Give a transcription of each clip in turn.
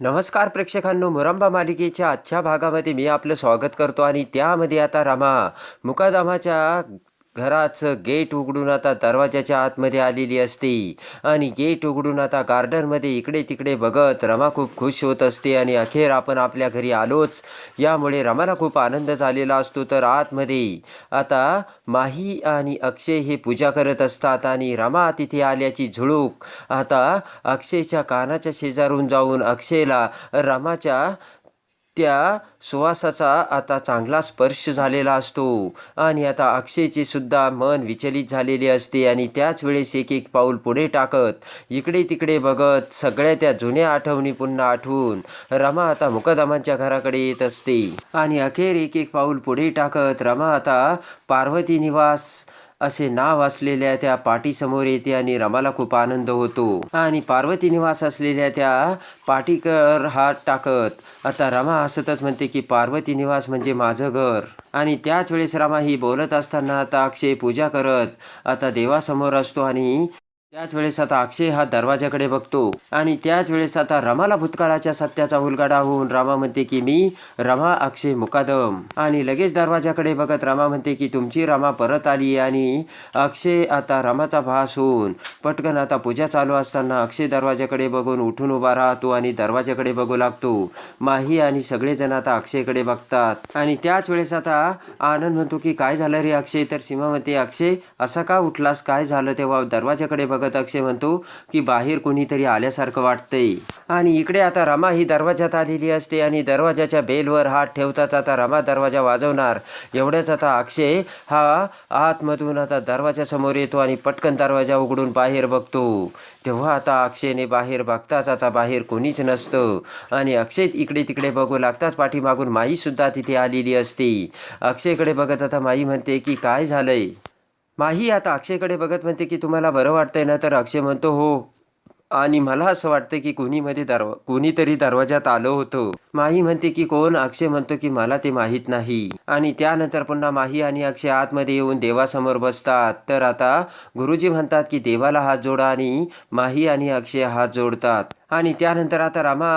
नमस्कार प्रेक्षकांनो मुरंबा मालिकेच्या आजच्या भागामध्ये मी आपलं स्वागत करतो आणि त्यामध्ये आता रामा मुकादामाच्या घराचं गेट उघडून आता दरवाजाच्या आतमध्ये आलेली असते. आणि गेट उघडून आता गार्डनमध्ये इकडे तिकडे बघत रमा खूप खुश होत असते आणि अखेर आपण आपल्या घरी आलोच. यामुळे रमाला खूप आनंद झालेला असतो तर आतमध्ये. आता माही आणि अक्षय हे पूजा करत असतात आणि रमा तिथे आल्याची झुळूक. आता अक्षयच्या कानाच्या शेजारून जाऊन अक्षयला रमाच्या त्या सुवासाचा आता चांगला स्पर्श झालेला असतो. आणि आता अक्षयचे सुद्धा मन विचलित झालेले असते आणि त्याच वेळेस एक एक पाऊल पुढे टाकत इकडे तिकडे बघत सगळ्या त्या जुन्या आठवणी पुन्हा आठवून रमा आता मुकदमांच्या घराकडे येत असते. आणि अखेर एक एक पाऊल पुढे टाकत रमा आता पार्वती निवास असे नाव असलेल्या त्या पाठीसमोर येते आणि रमाला खूप आनंद होतो. आणि पार्वती निवास असलेल्या त्या पाटीकर हात टाकत आता रमा हसतच म्हणते की पार्वती निवास म्हणजे माझं घर. आणि त्याच वेळेस रमा ही बोलत असताना आता अक्षय पूजा करत आता देवासमोर असतो आणि त्याच वेळेस आता अक्षय हा दरवाजाकडे बघतो. आणि त्याच वेळेस आता रमाला भूतकाळाच्या सत्याचा उलगडा होऊन रमा म्हणते की मी रमा अक्षय मुकादम. आणि लगेच दरवाजाकडे बघत रमा म्हणते की तुमची रमा परत आली आणि अक्षय आता रमाचा भास होऊन पटकन आता पूजा चालू असताना अक्षय दरवाजाकडे बघून उठून उभा राहतो आणि दरवाजाकडे बघू लागतो. माही आणि सगळेजण आता अक्षयकडे बघतात. आणि त्याच वेळेस आता आनंद म्हणतो की काय झालं रे अक्षय? तर सीमा म्हणते अक्षय असा का उठलास? काय झालं तेव्हा दरवाजाकडे बघत अक्षय म्हणतो की बाहेर कोणीतरी आल्यासारखं वाटतंय. आणि इकडे आता रमा ही दरवाजात आलेली असते आणि दरवाजाच्या बेलवर हात ठेवताच आता रमा दरवाजा वाजवणार. एवढ्याच आता अक्षय हा आतमधून आता दरवाजासमोर येतो आणि पटकन दरवाजा उघडून बाहेर बघतो. तेव्हा आता अक्षयने बाहेर बघताच आता बाहेर कोणीच नसतं. आणि अक्षय इकडे तिकडे बघू लागताच पाठीमागून माईसुद्धा तिथे आलेली असते. अक्षयकडे बघत आता माई म्हणते की काय झालंय? माही आता अक्षयकडे बघत म्हणते की तुम्हाला बरं वाटतंय ना? तर अक्षय म्हणतो हो. आणि मला असं वाटतं की कुणीमध्ये दरवा कुणीतरी दरवाजात आलं होतं. माही म्हणते की कोण? अक्षय म्हणतो की मला ते माहीत नाही. आणि त्यानंतर पुन्हा माही आणि अक्षय आतमध्ये येऊन देवासमोर बसतात. तर आता गुरुजी म्हणतात की देवाला हात जोडा आणि माही आणि अक्षय हात जोडतात. आणि त्यानंतर आता रमा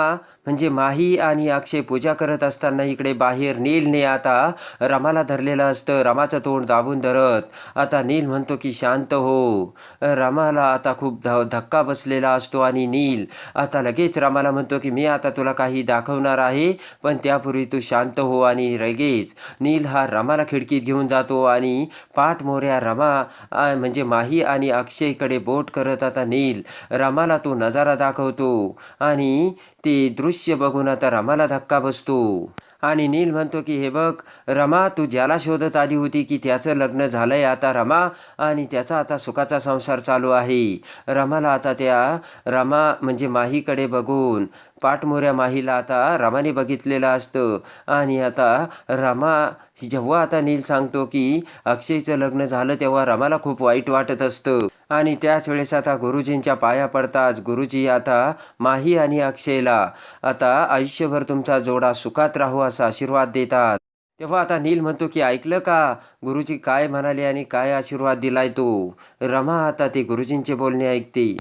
म्हणजे माही आणि अक्षय पूजा करत असताना इकडे बाहेर नीलने आता रमाला धरलेलं असतं. रमाचं तोंड दाबून धरत. आता नील म्हणतो की शांत हो. रमाला आता खूप ध धक्का बसलेला असतो आणि नील आता लगेच रमाला म्हणतो की मी आता तुला काही दाखवणार आहे पण त्यापूर्वी तू शांत हो आणि लगेच. नील हा रमाला खिडकीत घेऊन जातो आणि पाठमोऱ्या रमा म्हणजे माही आणि अक्षयकडे बोट करत आता नील रमाला तो नजारा दाखवतो. आणि ते दृश्य बघून आता रमाला धक्का बसतो. आणि नील म्हणतो की हे बघ रमा तू ज्याला शोधत आली होती की त्याचं लग्न झालंय आता रमा आणि त्याचा आता सुखाचा संसार चालू आहे. रमाला आता त्या रमा म्हणजे माहीकडे बघून पाठमोऱ्या माहीला आता रमाने बघितलेलं असतं. आणि आता रमा जेव्हा आता नील सांगतो की अक्षयचं लग्न झालं तेव्हा रमाला खूप वाईट वाटत असतं. आणि त्याच वेळेस आता गुरुजींच्या पाया पडताच गुरुजी आता माही आणि अक्षयला आता आयुष्यभर तुमचा जोडा सुखात राहू असा आशीर्वाद देतात. तेव्हा आता नील म्हणतो की ऐकलं का? गुरुजी काय म्हणाले आणि काय आशीर्वाद दिलाय तो? रमा आता ते गुरुजींचे बोलणे ऐकते.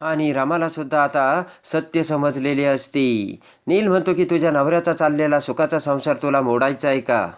आणि रामाला सुद्धा आता सत्य समजलेले असते. नील म्हणतो की तुझ्या नवऱ्याचा चाललेला सुखाचा संसार तुला मोडायचा आहे का?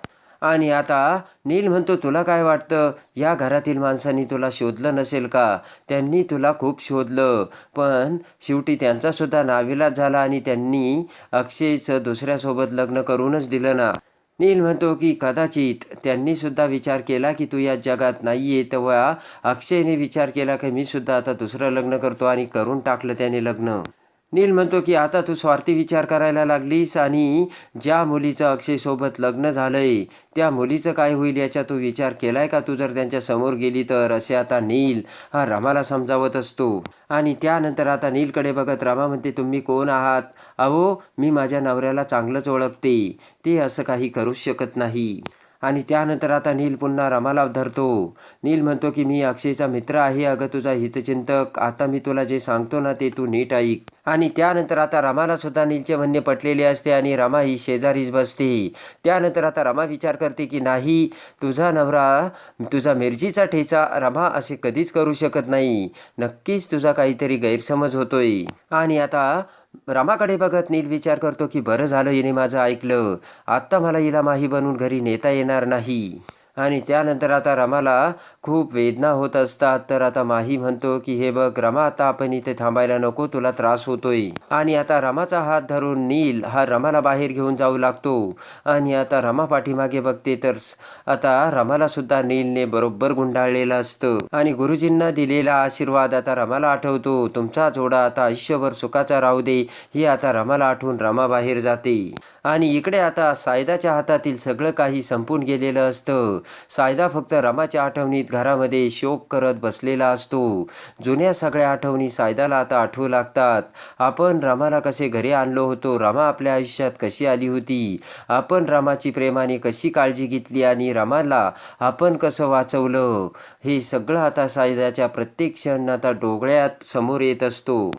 आणि आता नील म्हणतो तुला काय वाटतं? या घरातील माणसांनी तुला शोधलं नसेल का? त्यांनी तुला खूप शोधलं. पण शेवटी त्यांचासुद्धा नाविलाज झाला आणि त्यांनी अक्षयचं दुसऱ्यासोबत लग्न करूनच दिलं ना. नील म्हणतो की कदाचित. त्यांनी सुद्धा विचार केला की तू या जगात नाही आहे तेव्हा अक्षयने विचार केला की मी सुद्धा आता दुसरं लग्न करतो आणि करून टाकलं त्याने लग्न. नील म्हणतो की आता तू स्वार्थी विचार करायला लागलीस आणि ज्या मुलीचं अक्षयसोबत लग्न झालंय त्या मुलीचं काय होईल याचा तू विचार केलाय का? तू जर त्यांच्यासमोर गेली तर असे आता नील हा रमाला समजावत असतो. आणि त्यानंतर आता नीलकडे बघत रमा म्हणते तुम्ही कोण आहात? अहो मी माझ्या नवऱ्याला चांगलंच ओळखते. ते असं काही करूच शकत नाही. आणि त्यानंतर आता नील पुन्हा रमाला धरतो. नील म्हणतो की मी अक्षयचा मित्र आहे. अगं तुझा हितचिंतक. आता मी तुला जे सांगतो ना ते तू नीट ऐक. आणि त्यानंतर आता रमाला सुद्धा नीलचे म्हणणे पटलेले असते आणि रमा ही शेजारीच बसते. त्यानंतर आता रमा विचार करते की नाही तुझा नवरा तुझा मिरचीचा ठेचा रमा असे कधीच करू शकत नाही. नक्कीच तुझा काहीतरी गैरसमज होतोय. आणि आता रामाकडे बघत नील विचार करतो की बरं झालं हिने माझं ऐकलं. आत्ता मला हिला माही बनवून घरी नेता येणार नाही. आणि त्यानंतर आता रमाला खूप वेदना होत असतात. तर आता माही म्हणतो की हे बघ रमा आता आपण इथे थांबायला नको तुला त्रास होतोय. आणि आता रमाचा हात धरून नील हा रमाला बाहेर घेऊन जाऊ लागतो. आणि आता रमा पाठीमागे बघते तर आता रमाला सुद्धा नीलने बरोबर गुंडाळलेलं असतं. आणि गुरुजींना दिलेला आशीर्वाद आता रमाला आठवतो. तुमचा जोडा आता आयुष्यभर सुखाचा राहू दे हे आता रमाला आठवून रमा बाहेर जाते. आणि इकडे आता सायदाच्या हातातील सगळं काही संपून गेलेलं असतं. सायदा फक्त रमाच्या आठवणीत घरामध्ये शोक करत बसलेला असतो. जुन्या सगळ्या आठवणी सायदाला आता आठवू लागतात. आपण रमाला कसे घरी आणलो होतो? रमा आपल्या आयुष्यात कशी आली होती? आपण रामाची प्रेमाने कशी काळजी घेतली आणि रमाला आपण कसं वाचवलं? हे सगळं आता सायदाच्या प्रत्येक क्षण आता डोळ्यात समोर येत असतो.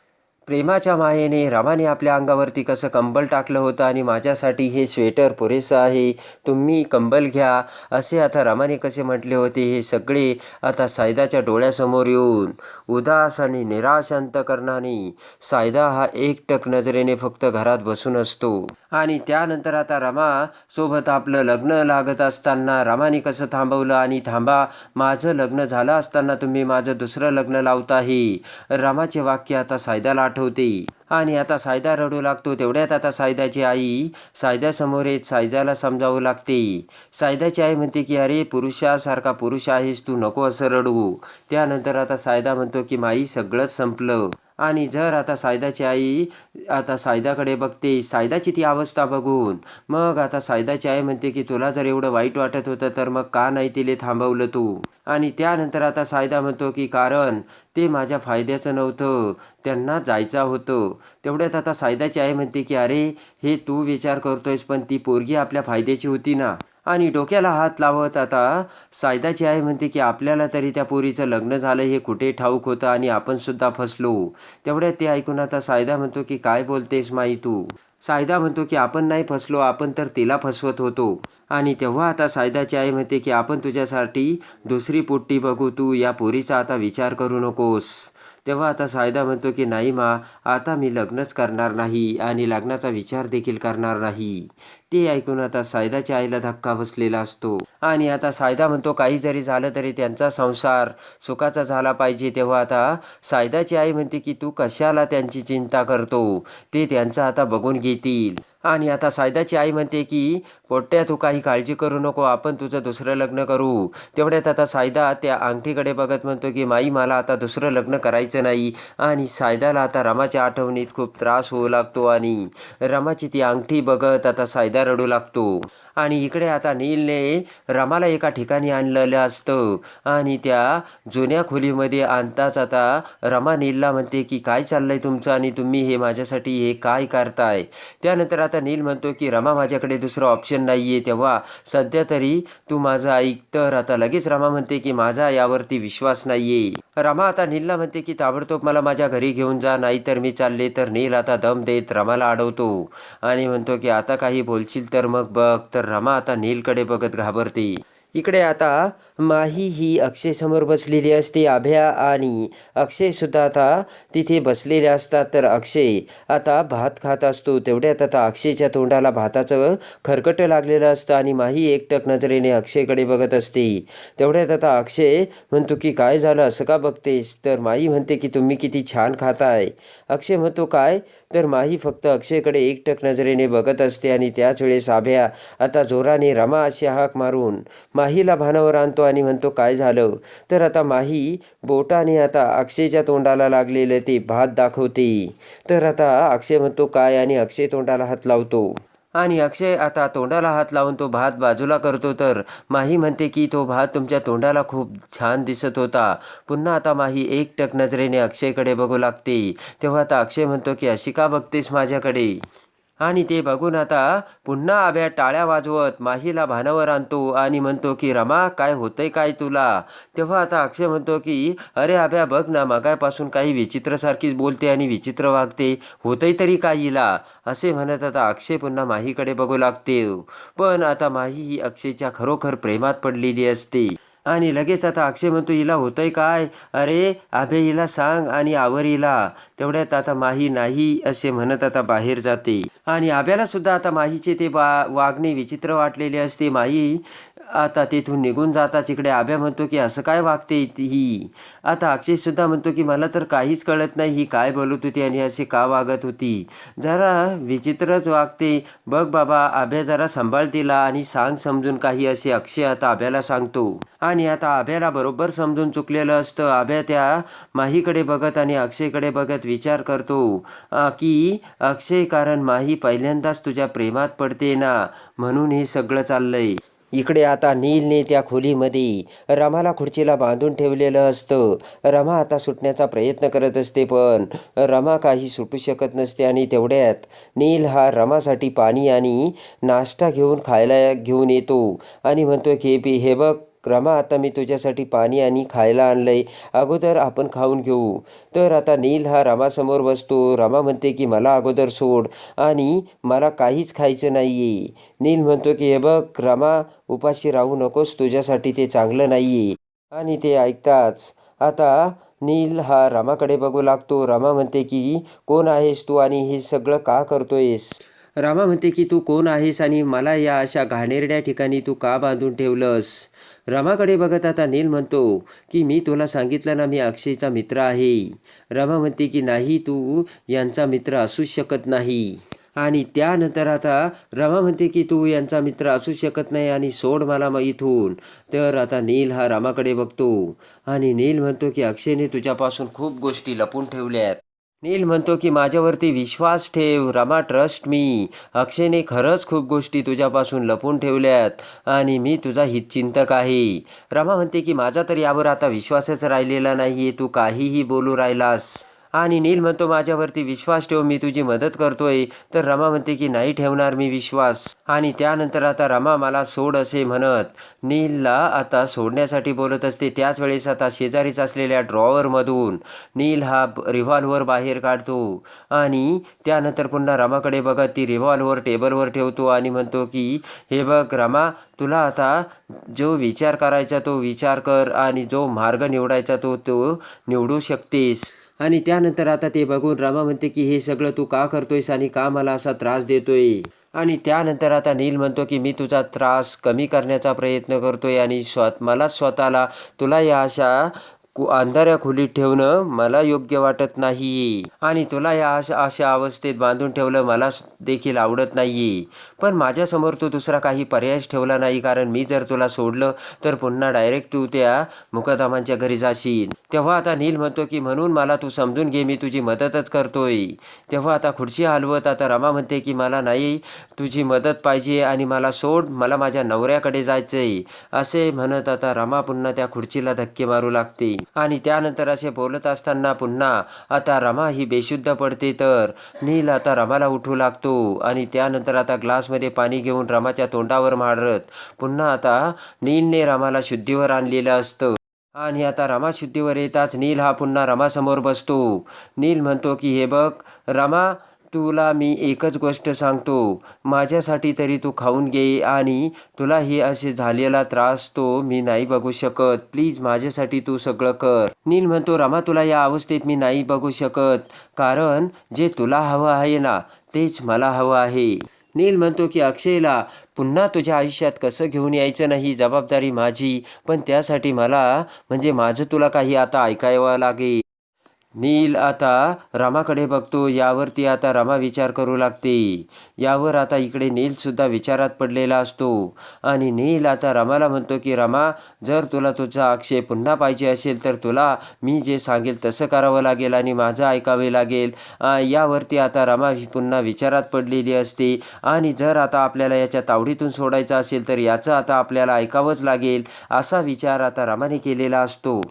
प्रेमाच्या मायेने रामाने आपल्या अंगावरती कसं कंबल टाकलं होतं आणि माझ्यासाठी हे स्वेटर पुरेसं आहे तुम्ही कंबल घ्या असे आता रामाने कसे म्हटले होते हे सगळे आता सायदाच्या डोळ्यासमोर येऊन उदास आणि निराश अंतकरणाने सायदा हा एकटक नजरेने फक्त घरात बसून असतो. आणि त्यानंतर आता रमा सोबत आपलं लग्न लागत असताना रामाने कसं थांबवलं आणि थांबा माझं लग्न झालं असताना तुम्ही माझं दुसरं लग्न लावताही. रामाचे वाक्य आता सायदाला आठवते. आणि आता सायदा रडू लागतो तेवढ्यात आता सायदाची आई सायदासमोर येत सायदाला समजावं लागते. सायदाची आई म्हणते की अरे पुरुषासारखा पुरुष आहेस तू नको असं रडू. त्यानंतर आता सायदा म्हणतो की माई सगळंच संपलं. आणि जर आता सायदाची आई आता सायदाकडे बघते सायदाची ती अवस्था बघून. मग आता सायदाची आई म्हणते की तुला जर एवढं वाईट वाटत होतं तर मग का नाही तिले थांबवलं तू? आणि त्यानंतर आता सायदा म्हणतो की कारण ते माझ्या फायद्याचं नव्हतं. त्यांना जायचं होतं. तेवढ्यात आता सायदाची आई म्हणते की अरे हे तू विचार करतोयस पण ती पोरगी आपल्या फायद्याची होती ना. आणि डोक्याला हात लावत आता सायदाची आई म्हणते की आपल्याला तरी त्या पोरीचं लग्न झालं हे कुठे ठाऊक होतं आणि आपणसुद्धा फसलो. तेवढ्यात ते ऐकून आता सायदा म्हणतो की काय बोलतेस माई तू? सायदा म्हणतो की आपण नाही फसलो आपण तर तिला फसवत होतो. आणि तेव्हा आता सायदाची आई म्हणते की आपण तुझ्यासाठी दुसरी पोट्टी बघू तू या पोरीचा आता विचार करू नकोस. तेव्हा आता सायदा म्हणतो की नाही मा आता मी लग्नच करणार नाही आणि लग्नाचा विचार देखील करणार नाही. ते ऐकून आता सायदाच्या आईला धक्का बसलेला असतो. आणि आता सायदा म्हणतो काही जरी झालं तरी त्यांचा संसार सुखाचा झाला पाहिजे. तेव्हा आता सायदाची आई म्हणते की तू कशाला त्यांची चिंता करतो? ते त्यांचा आता बघून घेतील. आणि आता सायदाची आई म्हणते की पोट्ट्या तू काही काळजी करू नको आपण तुझं दुसरं लग्न करू. तेवढ्यात आता सायदा त्या अंगठीकडे बघत म्हणतो की माई मला आता दुसरं लग्न करायचं नाही. आणि सायदाला आता रमाच्या आठवणीत खूप त्रास होऊ लागतो आणि रमाची ती अंगठी बघत आता सायदा रडू लागतो. आणि इकडे आता नीलने रमाला एका ठिकाणी आणलेलं असतं. आणि त्या जुन्या खोलीमध्ये आणताच आता रमा नीलला म्हणते की काय चाललंय तुमचं आणि तुम्ही हे माझ्यासाठी हे काय करताय? त्यानंतर आता नील म्हणतो की रमा माझ्याकडे दुसरं ऑप्शन नाही आहे तेव्हा सध्या तरी तू माझं ऐक. तर आता लगेच रमा म्हणते की माझा यावरती विश्वास नाही आहे रमा आता नीलला म्हणते की ताबडतोब मला माझ्या घरी घेऊन जा नाहीतर मी चालले तर नील आता दम देत रमाला अडवतो. आणि म्हणतो की आता काही बोलशील तर मग बघ. तर रमा आता नीलकडे बघत घाबरते. इकडे आता माही ही अक्षय समोर बसलेली असते आभ्या आणि अक्षयसुद्धा आता तिथे बसलेले असतात. तर अक्षय आता भात खात असतो. तेवढ्यात आता अक्षयच्या तोंडाला भाताचं खरकटं लागलेलं असतं आणि माही एकटक नजरेने अक्षयकडे बघत असते. तेवढ्यात आता अक्षय म्हणतो की काय झालं? असं का बघतेस? तर माही म्हणते की तुम्ही किती छान खाताय. अक्षय म्हणतो काय? तर माही फक्त अक्षयकडे एकटक नजरेने बघत असते आणि त्याच वेळेस आभ्या आता जोराने रमा अशी हाक मारून माहीला भानावर आणतो आणि म्हणतो काय झालं? तर आता माही बोटाने आता अक्षयच्या तोंडाला लागलेलं ते भात दाखवते. तर आता अक्षय म्हणतो काय? आणि अक्षय तोंडाला हात लावतो. आणि अक्षय आता तोंडाला हात लावून तो भात बाजूला करतो. तर माही म्हणते की तो भात तुमच्या तोंडाला खूप छान दिसत होता. पुन्हा आता माही एकटक नजरेने अक्षयकडे बघू लागते. तेव्हा आता अक्षय म्हणतो की अशी का बघतेस माझ्याकडे. आणि ते बघून आता पुन्हा आभ्या टाळ्या वाजवत माहीला भानावर आणतो आणि म्हणतो की रमा काय होतंय काय तुला? तेव्हा आता अक्षय म्हणतो की अरे आभ्या बघ ना मगायपासून काही विचित्रसारखीच बोलते आणि विचित्र वागते. होतंय तरी काहीला असे म्हणत आता अक्षय पुन्हा माहीकडे बघू लागते. पण आता माही ही अक्षयच्या खरोखर प्रेमात पडलेली असते. आणि लगेच आता अक्षय म्हणतो हिला होतंय काय? अरे आभे हिला सांग आणि आवर हिला. तेवढ्यात आता माही नाही असे म्हणत आता बाहेर जाते. आणि आभ्याला सुद्धा आता माहीचे ते बा वागणे विचित्र वाटलेले असते. माही आता तिथून निघून जाताच इकडे आभ्या म्हणतो की असं काय वागते ती ही? आता अक्षयसुद्धा म्हणतो की मला तर काहीच कळत नाही ही काय बोलत होती आणि असे का वागत होती? जरा विचित्रच वागते. बघ बाबा आभ्या जरा सांभाळ तिला आणि सांग समजून काही असे अक्षय आता आभ्याला सांगतो. आणि आता आभ्याला बरोबर समजून चुकलेलं असतं. आभ्या त्या माहीकडे बघत आणि अक्षयकडे बघत विचार करतो की अक्षय कारण माही पहिल्यांदाच तुझ्या प्रेमात पडते ना म्हणून हे सगळं चाललंय. इकडे आता नीलने त्या खोलीमध्ये रमाला खुर्चीला बांधून ठेवलेलं असतं. रमा आता सुटण्याचा प्रयत्न करत असते पण रमा काही सुटू शकत नसते आणि तेवढ्यात नील हा रमासाठी पाणी आणि नाश्ता घेऊन खायला घेऊन येतो आणि म्हणतो की हे हे बघ क्रमा आता मी तुझ्यासाठी पाणी आणि खायला आणलंय. अगोदर आपण खाऊन घेऊ. तर आता नील हा रामासमोर बसतो. रामा म्हणते की मला अगोदर सोड आणि मला काहीच खायचं नाही आहे नील म्हणतो की हे बघ रामा उपाशी राहू नकोस. तुझ्यासाठी ते चांगलं नाही आहे आणि ते ऐकताच आता नील हा रामाकडे बघू लागतो. रामा म्हणते की कोण आहेस तू आणि हे सगळं का करतोयस? रामा म्हणते की तू कोण आहेस आणि मला या अशा घाणेरड्या ठिकाणी तू का बांधून ठेवलंस? रामाकडे बघत आता नील म्हणतो की मी तुला सांगितलं ना मी अक्षयचा मित्र आहे. रमा म्हणते की नाही तू यांचा मित्र असूच शकत नाही. आणि त्यानंतर आता रमा म्हणते की तू यांचा मित्र असू शकत नाही आणि सोड मला मग इथून. तर आता नील हा रामाकडे बघतो. आणि नील म्हणतो की अक्षयने तुझ्यापासून खूप गोष्टी लपून ठेवल्यात. नील म्हणतो की माझ्यावरती विश्वास ठेव रमा ट्रस्ट मी अक्षयने खरंच खूप गोष्टी तुझ्यापासून लपून ठेवल्यात आणि मी तुझा हितचिंतक आहे. रमा म्हणते की माझा तर यावर आता विश्वासच राहिलेला नाही आहे तू काहीही बोलू राहिलास. आणि नील म्हणतो माझ्यावरती विश्वास ठेव मी तुझी मदत करतोय. तर रमा म्हणते की नाही ठेवणार मी विश्वास. आणि त्यानंतर आता रमा मला सोड असे म्हणत नीलला आता सोडण्यासाठी बोलत असते. त्याच वेळेस आता शेजारीच असलेल्या ड्रॉवरमधून नील हा रिव्हॉल्वर बाहेर काढतो आणि त्यानंतर पुन्हा रमाकडे बघत ती रिव्हॉल्वर टेबलवर ठेवतो आणि म्हणतो की हे बघ रमा तुला आता जो विचार करायचा तो विचार कर आणि जो मार्ग निवडायचा तो तो निवडू शकतेस. आणि त्यानंतर आता ते बघून रमा म्हणते की हे सगळं तू का करतोयस आणि का मला असा त्रास देतोय? आणि त्यानंतर आता नील म्हणतो की मी तुझा त्रास कमी करण्याचा प्रयत्न करतो आहे आणि स्वत मला स्वतःला तुला या अशा अंधाऱ्या खोलीत ठेवणं मला योग्य वाटत नाही. आणि तुला या अशा अशा अवस्थेत बांधून ठेवलं मला देखील आवडत नाही. पण माझ्यासमोर तू दुसरा काही पर्यायच ठेवला नाही. कारण मी जर तुला सोडलं तर पुन्हा डायरेक्ट तू त्या मुकदामांच्या घरी जाशील. तेव्हा आता नील म्हणतो की म्हणून मला तू समजून घे मी तुझी मदतच करतोय. तेव्हा आता खुर्ची हलवत आता रमा म्हणते की मला नाही तुझी मदत पाहिजे आणि मला सोड मला माझ्या नवऱ्याकडे जायचंय. असे म्हणत आता रमा पुन्हा त्या खुर्चीला धक्के मारू लागते. आणि त्यानंतर असे बोलत असताना पुन्हा आता रमा ही बेशुद्ध पडते तर. नील आता रमाला उठू लागतो. आणि त्यानंतर आता ग्लासमध्ये पाणी घेऊन रमाच्या तोंडावर मारत पुन्हा आता नीलने रमाला शुद्धीवर आणलेलं असतं. आणि आता रमा शुद्धीवर येताच नील हा पुन्हा रमासमोर बसतो. नील म्हणतो की हे बघ रमा तुला मी एकच गोष्ट सांगतो. माझ्यासाठी तरी तू खाऊन घे आणि तुला हे असे झालेला त्रास तो मी नाही बघू शकत. प्लीज माझ्यासाठी तू सगळं कर. नील म्हणतो रमा तुला या अवस्थेत मी नाही बघू शकत. कारण जे तुला हवं आहे ना तेच मला हवं आहे. नील म्हणतो की अक्षयला पुन्हा तुझ्या आयुष्यात कसं घेऊन यायचं नाही जबाबदारी माझी. पण त्यासाठी मला म्हणजे माझं तुला काही आता ऐकावं लागेल. नील आता रमाकडे बघतो. यावरती आता रमा विचार करू लागते. यावर आता इकडे नीलसुद्धा विचारात पडलेला असतो. आणि नील आता रमाला म्हणतो की रमा जर तुला तुझा अक्षय पुन्हा पाहिजे असेल तर तुला मी जे सांगेल तसं करावं लागेल आणि माझं ऐकावे लागेल. यावरती आता रमा ही पुन्हा विचारात पडलेली असते. आणि जर आता आपल्याला याच्या तावडीतून सोडायचं असेल तर याचं आता आपल्याला ऐकावंच लागेल असा विचार आता रमाने केलेला असतो.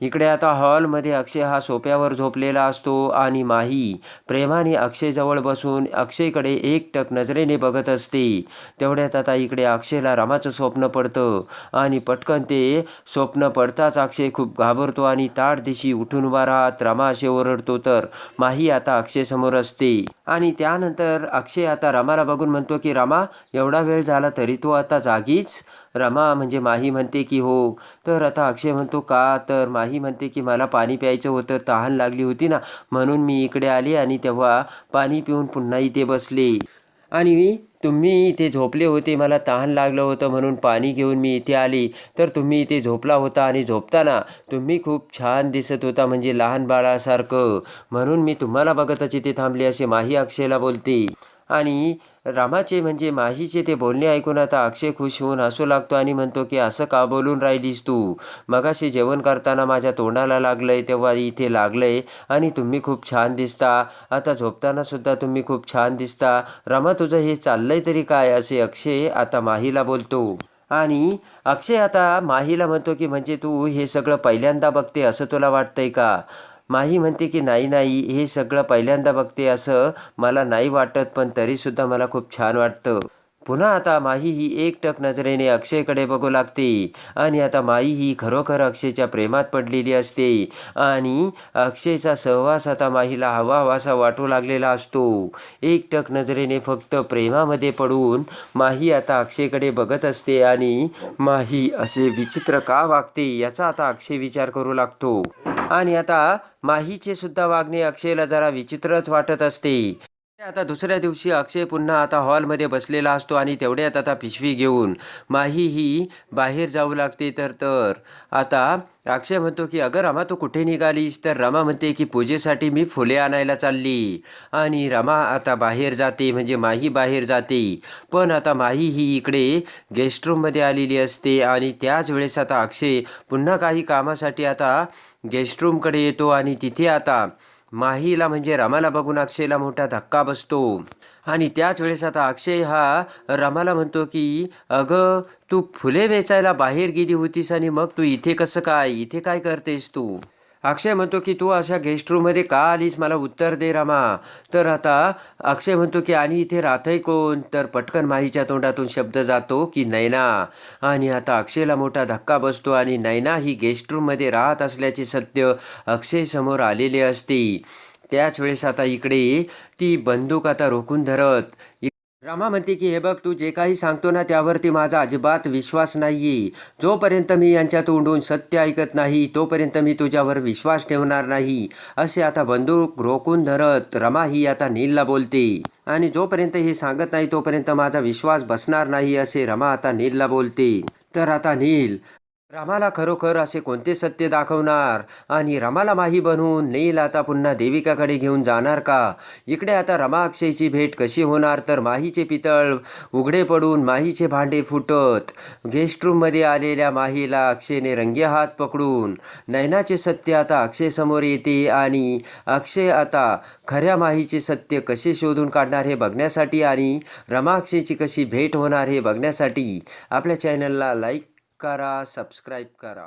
इकडे आता हॉलमध्ये अक्षय हा सोप्यावर झोपलेला असतो आणि माही प्रेमाने अक्षयजवळ बसून अक्षयकडे एकटक नजरेने बघत असते. तेवढ्यात आता इकडे अक्षयला रामाचं स्वप्न पडतं आणि पटकन ते स्वप्न पडताच अक्षय खूप घाबरतो आणि ताट दिशी उठून उभा राहत रामा असे ओरडतो तर माही आता अक्षयसमोर असते. आणि त्यानंतर अक्षय आता रामाला बघून म्हणतो की रामा एवढा वेळ झाला तरी तो आता जागीच? रमा म्हणजे माही म्हणते की हो. तर आता अक्षय म्हणतो का? तर माही म्हणते की मला पाणी प्यायचं होतं तहान लागली होती ना म्हणून मी इकडे आले आणि तेव्हा पाणी पिऊन पुन्हा इथे बसले. आणि तुम्ही इथे झोपले होते मला तहान लागलं होतं म्हणून पाणी घेऊन मी इथे आली. तर तुम्ही इथे झोपला होता आणि झोपताना तुम्ही खूप छान दिसत होता म्हणजे लहान बाळासारखं. म्हणून मी तुम्हाला बघतच इथे थांबले असे माही अक्षयला बोलते. आणि रामाचे म्हणजे माहीचे ते बोलणे ऐकून आता अक्षय खुश होऊन हसू लागतो आणि म्हणतो की असं का बोलून राहिलीस तू? मगाशी जेवण करताना माझ्या तोंडाला लागलंय तेव्हा इथे लागलंय आणि तुम्ही खूप छान दिसता. आता झोपताना सुद्धा तुम्ही खूप छान दिसता. रमा तुझं हे चाललंय तरी काय? असे अक्षय आता माहीला बोलतो. आणि अक्षय आता माहीला म्हणतो की म्हणजे तू हे सगळं पहिल्यांदा बघते असं तुला वाटतंय का? माही म्हणते की नाही नाही हे सगळं पहिल्यांदा बघते असं मला नाही वाटत पण तरीसुद्धा मला खूप छान वाटतं. पुन्हा आता माही ही एकटक नजरेने अक्षयकडे बघू लागते. आणि आता माई ही खरोखर अक्षयच्या प्रेमात पडलेली असते. आणि अक्षयचा सहवास आता माहीला हवा हवासा वाटू लागलेला असतो. एकटक नजरेने फक्त प्रेमामध्ये पडून माही आता अक्षयकडे बघत असते. आणि माही असे विचित्र का वागते याचा आता अक्षय विचार करू लागतो. आणि आता माहीचे सुद्धा वागणे अक्षयला जरा विचित्रच वाटत असते. आता दुसऱ्या दिवशी अक्षय पुन्हा आता हॉलमध्ये बसलेला असतो आणि तेवढ्यात आता पिशवी घेऊन माही ही बाहेर जाऊ लागते तर तर. आता अक्षय म्हणतो की अगं रमा तू कुठे निघालीस? तर रमा म्हणते की पूजेसाठी मी फुले आणायला चालली. आणि रमा आता बाहेर जाते म्हणजे माही बाहेर जाते. पण आता माही ही इकडे गेस्ट रूममध्ये आलेली असते आणि त्याच वेळेस आता अक्षय पुन्हा काही कामासाठी आता गेस्ट रूमकडे येतो आणि तिथे आता माहीला म्हणजे रमाला बघून अक्षयला मोठा धक्का बसतो. आणि त्याच वेळेस आता अक्षय हा रमाला म्हणतो की अगं तू फुले वेचायला बाहेर गेली होतीस आणि मग तू इथे कसं काय? इथे काय करतेस तू? अक्षय म्हणतो की तू अशा गेस्ट रूममध्ये का आलीस? मला उत्तर दे रमा. तर आता अक्षय म्हणतो की आणि इथे राहतंय कोण? तर पटकन माहीच्या तोंडातून शब्द जातो की नैना. आणि आता अक्षयला मोठा धक्का बसतो आणि नैना ही गेस्ट रूममध्ये राहत असल्याचे सत्य अक्षयसमोर आलेले असते. त्याच वेळेस आता इकडे ती बंदूक आता रोखून धरत रामा म्हणते की हे बघ तू जे काही सांगतो ना त्यावरती माझा अजिबात विश्वास नाही जोपर्यंत मी यांच्या तोंडून सत्य ऐकत नाही तोपर्यंत मी तुझ्यावर विश्वास ठेवणार नाही. असे आता बंदूक रोखून धरत रमा ही आता नीलला बोलते. आणि जोपर्यंत हे सांगत नाही तोपर्यंत माझा विश्वास बसणार नाही असे रमा आता नीलला बोलते. तर आता नील रामाला खरोखर असे कोणते सत्य दाखवणार? आणि रमाला माही बनवून नेईल आता पुन्हा देविकाकडे घेऊन जाणार का? इकडे आता रमा अक्षयची भेट कशी होणार? तर माहीचे पितळ उघडे पडून माहीचे भांडे फुटत गेस्ट रूममध्ये आलेल्या माहीला अक्षयने रंगे हात पकडून नयनाचे सत्य आता अक्षयसमोर येते आणि अक्षय आता खऱ्या माहीचे सत्य कसे शोधून काढणार हे बघण्यासाठी आणि रमा अक्षयची कशी भेट होणार हे बघण्यासाठी आपल्या चॅनलला लाईक करा सबस्क्राईब करा.